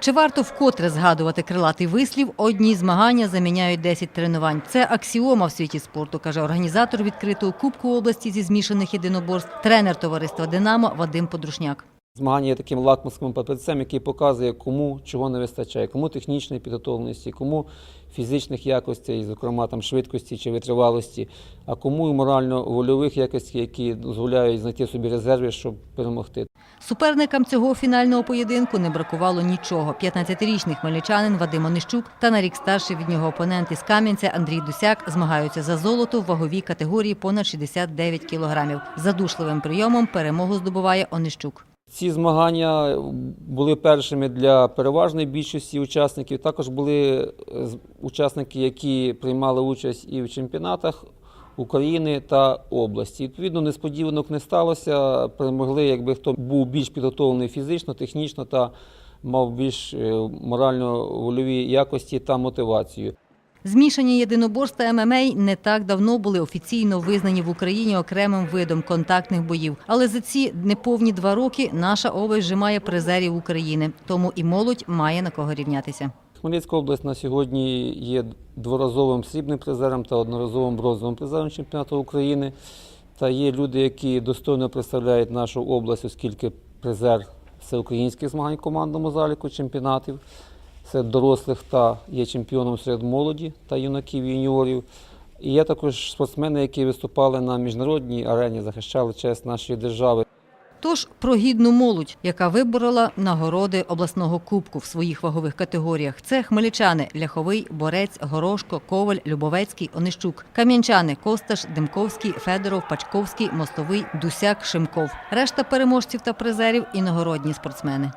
Чи варто вкотре згадувати крилатий вислів? Одні змагання заміняють 10 тренувань. Це аксіома в світі спорту, каже організатор відкритого Кубку області зі змішаних єдиноборств, тренер товариства Динамо Вадим Подрушняк. Змагання є таким лакмусовим папірцем, який показує, кому чого не вистачає, кому технічної підготовленості, кому фізичних якостей, зокрема там швидкості чи витривалості, а кому і морально-вольових якостей, які дозволяють знайти собі резерви, щоб перемогти. Суперникам цього фінального поєдинку не бракувало нічого. 15-річний хмельничанин Вадим Онищук та на рік старший від нього опонент із Кам'янця Андрій Дусяк змагаються за золото в ваговій категорії понад 69 кілограмів. Задушливим прийомом перемогу здобуває Онищук. Ці змагання були першими для переважної більшості учасників. Також були е, учасники, які приймали участь і в чемпіонатах України та області. Відповідно, несподіванок не сталося. Перемогли, якби хто був більш підготовлений фізично, технічно та мав більш е, морально-вольові якості та мотивацію. Змішані єдиноборства ММА не так давно були офіційно визнані в Україні окремим видом контактних боїв. Але за ці неповні два роки наша область вже має призерів України, тому і молодь має на кого рівнятися. Хмельницька область на сьогодні є дворазовим срібним призером та одноразовим бронзовим призером чемпіонату України. Та є люди, які достойно представляють нашу область, оскільки призер всеукраїнських змагань командному заліку чемпіонатів серед дорослих та є чемпіоном серед молоді та юнаків і юніорів. І є також спортсмени, які виступали на міжнародній арені, захищали честь нашої держави. Тож про гідну молодь, яка виборола нагороди обласного кубку в своїх вагових категоріях. Це хмельничани Ляховий, Борець, Горошко, Коваль, Любовецький, Онищук. Кам'янчани Косташ, Демковський, Федоров, Пачковський, Мостовий, Дусяк, Шимков. Решта переможців та призерів іногородні спортсмени.